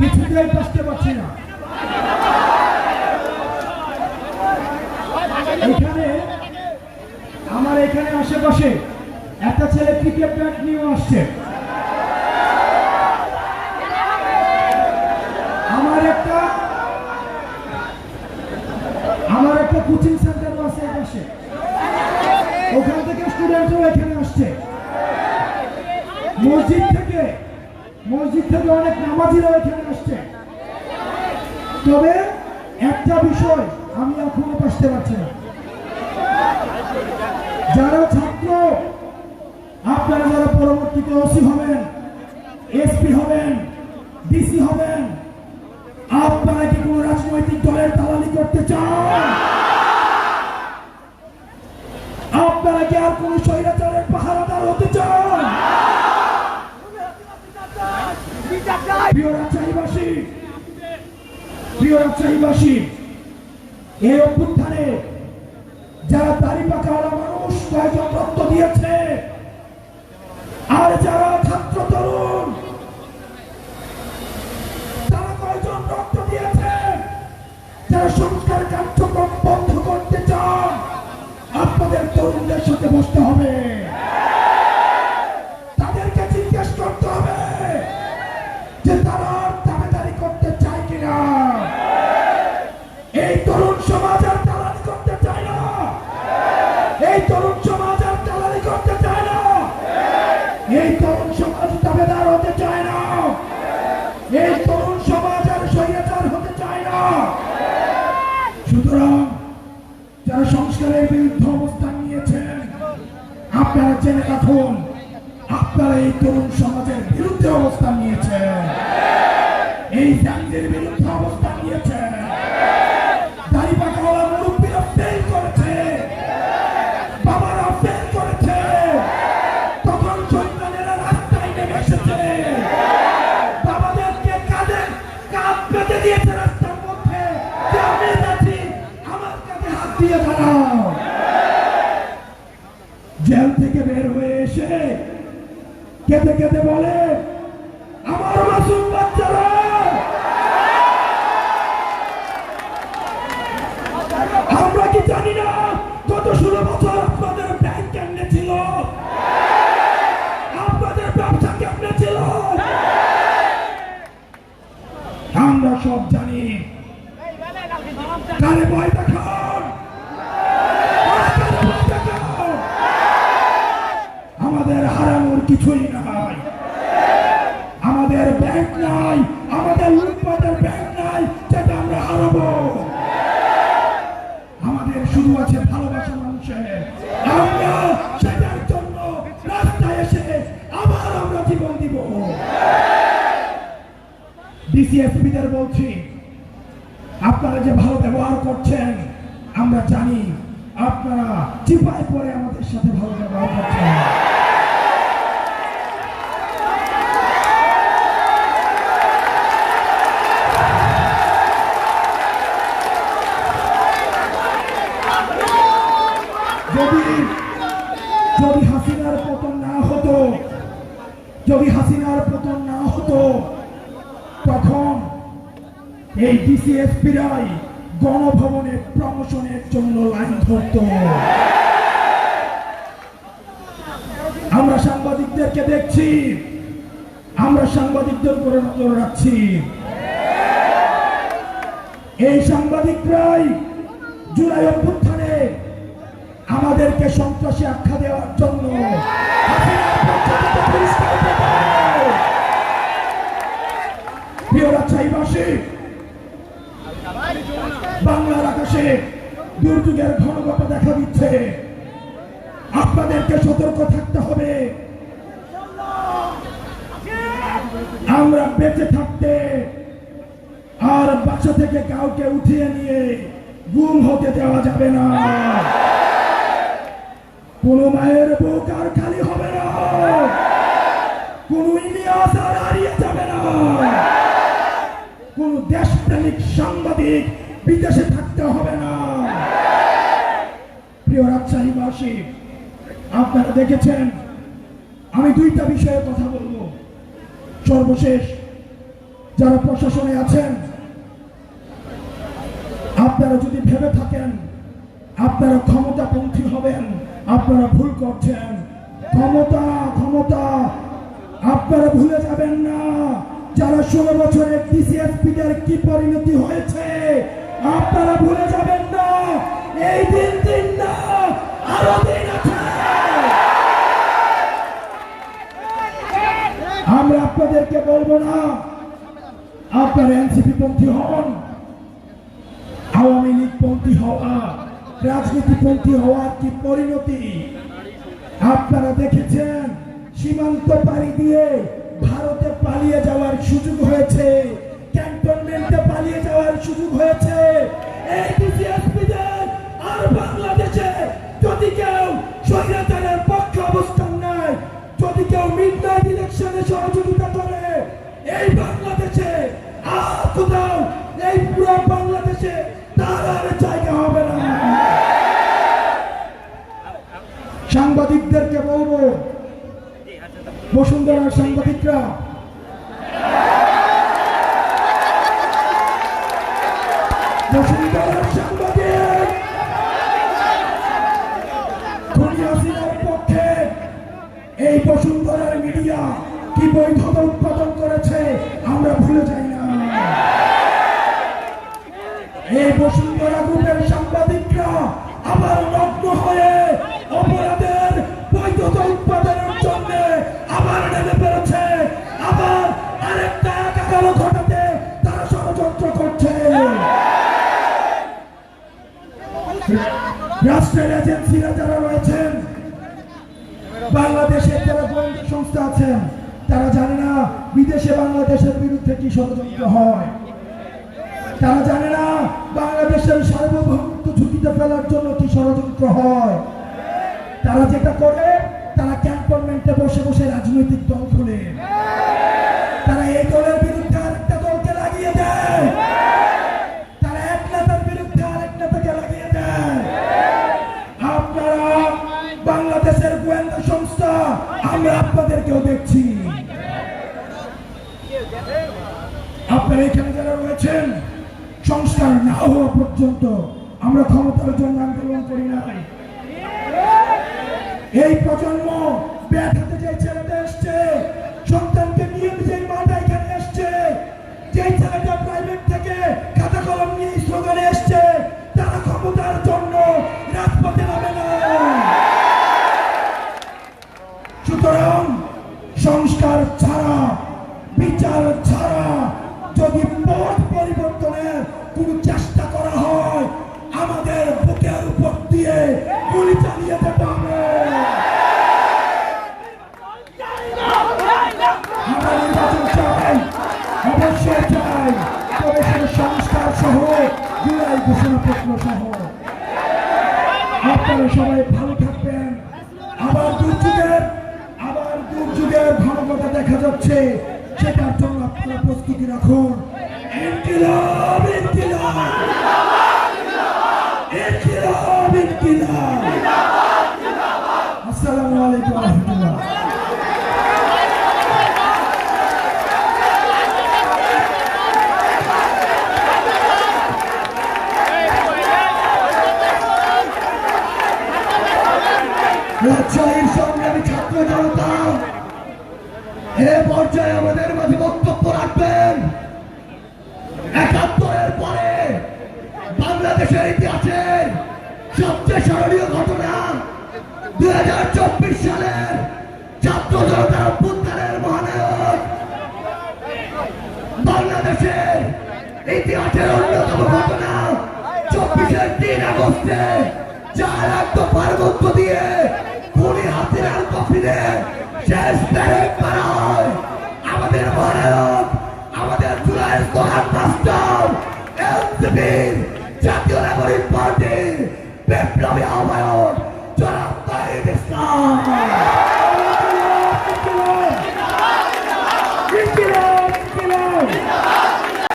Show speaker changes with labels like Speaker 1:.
Speaker 1: কিছুতেই বুঝতে পারছি না। এখানে, আমার এখানে আশেপাশে একটা ছেলে ক্রিকেট ব্যাট নিয়ে আসছে। আমার একটা আমার একটা কোচিং সেন্টার আছে পাশে ওখান থেকে স্টুডেন্টরাও এখানে আসছে। মসজিদ থেকে মসজিদ থেকে অনেক নামাজিরাও এখানে আসছে। তবে একটা বিষয় আমি এখনও বুঝতে পারছি না। যারা ছাত্র, আপনারা যারা পরবর্তীতে ওসি হবেন, এসপি হবেন, ডিসি হবেন, আপনারা কি কোন রাজনৈতিক দলের দালালি করতে চান? আপনারা কি আর কোন যারা দাড়ি পাকাওয়ালা মানুষ কয়েকজন রক্ত দিয়েছে, আর যারা ছাত্র তরুণ, তারা কয়জন রক্ত দিয়েছে, যারা সংস্কার কার্যক্রম বন্ধ করতে চান, আপনাদের তরুণদের সাথে বসতে হবে। এই তরুণ সমাজ দাবেদার হতে চায় না। এই তরুণ সমাজ আর স্বৈরাচার হতে চায় না। সুতরাং যারা সংস্কারের বিরুদ্ধে অবস্থান নিয়েছেন, আপনারা জেনে রাখুন, আপনারা এই তরুণ সমাজের বিরুদ্ধে অবস্থান নিয়েছেন। দিয়ে দাঁড়াও জেল থেকে বের হয়ে এসে কেঁদে কেঁদে বলে, আমার মাসুম বাচ্চারা! আমরা কি জানি না গত ষোলো বছর আপনাদের ব্যাংক কেমনে ছিল? আপনাদের ব্যবসা কেমনে ছিল? আমরা সব জানি কিছুই নাই। আমাদের ব্যাংক নাই, আমাদের লুটপাটের ব্যাংক নাই, যেটা আমরা হারাবো। আমাদের শুধু আছে ভালোবাসা মানুষের। আমরা সেটার জন্য রাস্তায় এসে আবার আমরা জীবন দিব। ডিসিএসপিদের বলছি, আপনারা যে ভালো ব্যবহার করছেন, আমরা জানি আপনারা চিপায় পরে আমাদের সাথে ভালো ব্যবহার করছেন। যদি যদি হাসিনার পতন না হতো, যদি হাসিনার পতন না হতো, তখন এই ডিসিএসপিরাই গণভবনে প্রমোশনের জন্য লাইন ধরত। আমরা সাংবাদিকদেরকে দেখছি, আমরা সাংবাদিকদের উপরে নজর রাখছি। এই সাংবাদিকরাই জুলাই অভ্যুত্থানে আমাদেরকে সন্ত্রাসী আখ্যা দেওয়ার জন্য। বাংলার আকাশে দুর্যোগের ঘনঘটা দেখা দিচ্ছে। আপনাদেরকে সতর্ক থাকতে হবে। আমরা বেঁচে থাকতে আর বাসা থেকে কাউকে উঠিয়ে নিয়ে গুম হতে দেওয়া যাবে না। কোন মায়ের বুক আর খালি হবে না। কোন ইলিয়াস আর হারিয়ে যাবে না। কোন দেশপ্রেমিক সাংবাদিক বিদেশে থাকতে হবে না। প্রিয় রাজশাহীবাসী, আপনারা দেখেছেন, আমি দুইটা বিষয়ে কথা বলব। সর্বশেষ, যারা প্রশাসনে আছেন, আপনারা যদি ভেবে থাকেন, আপনারা ক্ষমতাপন্থী হবেন। আপনারা ভুল করছেন। ক্ষমতা ক্ষমতা। আপনারা ভুলে যাবেন না। যারা ষোলো বছরের ডিসিএসপিদের কি পরিণতি হয়েছে, আপনারা ভুলে যাবেন না। এই দিন দিন না, আরও দিন আছে। আমরা আপনাদেরকে বলব না, আপনারা এনসিপি পন্থী হন, আওয়ামী লীগ পন্থী হওয়া। রাজনীতিপন্থী হওয়ার কি পরিণতি? আপনারা দেখেছেন, সীমান্ত পাড়ি দিয়ে ভারতে পালিয়ে যাওয়ার সুযোগ হয়েছে, ক্যান্টনমেন্টে পালিয়ে যাওয়ার সুযোগ হয়েছে। আর বাংলাদেশে যদি কেউ স্বৈরাচারের পক্ষে অবস্থান নেয়, যদি কেউ মিডনাইট ইলেকশনে সহযোগিতা করে, এই বাংলাদেশে আর কোথাও বসুন্ধরার সাংবাদিকরা। পক্ষে এই বসুন্ধরার মিডিয়া কি বৈধতা বিদেশে বাংলাদেশের বিরুদ্ধে কি ষড়যন্ত্র হয়? তারা জানে না বাংলাদেশের সার্বভৌমত্ব ঝুঁকিতে ফেলার জন্য কি ষড়যন্ত্র হয়। তারা যেটা করে, তারা ক্যান্টনমেন্টে বসে বসে রাজনৈতিক দল খোলে। তারা এই দলের আপনারা এখানে যারা রয়েছেন, সংস্কার না হওয়া পর্যন্ত আমরা ক্ষমতার জন্য আন্দোলন করি নাই। এই প্রজন্ম ব্যাথাতে যে ছেলেটা এসছে, সন্তানকে নিয়ে যে মাটা এখানে এসছে, যে ছেলেটা প্রাইভেট থেকে খাতা কলম নিয়ে স্লোগানে এসছে, তারা ক্ষমতার জন্য রাজপথে নামে না সুতরাং সংস্কার ঘোষণাপত্র সহ আপনারা সবাই ভালো থাকবেন। আবার দুর্যোগের আবার দুর্যোগের ভয়াবহতা দেখা যাচ্ছে। সেটার জন্য আপনারা প্রস্তুতি রাখুন। ইনকিলাব ইনকিলাব। রাজশাহীর সংগ্রামী ছাত্র জনতা, এ পর্যায়ে আমাদের মাঝে বক্তব্য রাখবেন। একাত্তরের পরে বাংলাদেশের ইতিহাসের সবচেয়ে স্মরণীয় ঘটনা দুই হাজার চব্বিশ সালের ছাত্র জনতার অভ্যুত্থানের মহানায়ক। বাংলাদেশের ইতিহাসের অন্যতম ঘটনা চব্বিশের তিন আগস্টে চার আত্ম পার্বত্য দিয়ে কফিনে শেষ আমাদের মহানায়ক আমাদের জুলাইয়ের প্রধান মাস্টার জাতীয় নাগরিক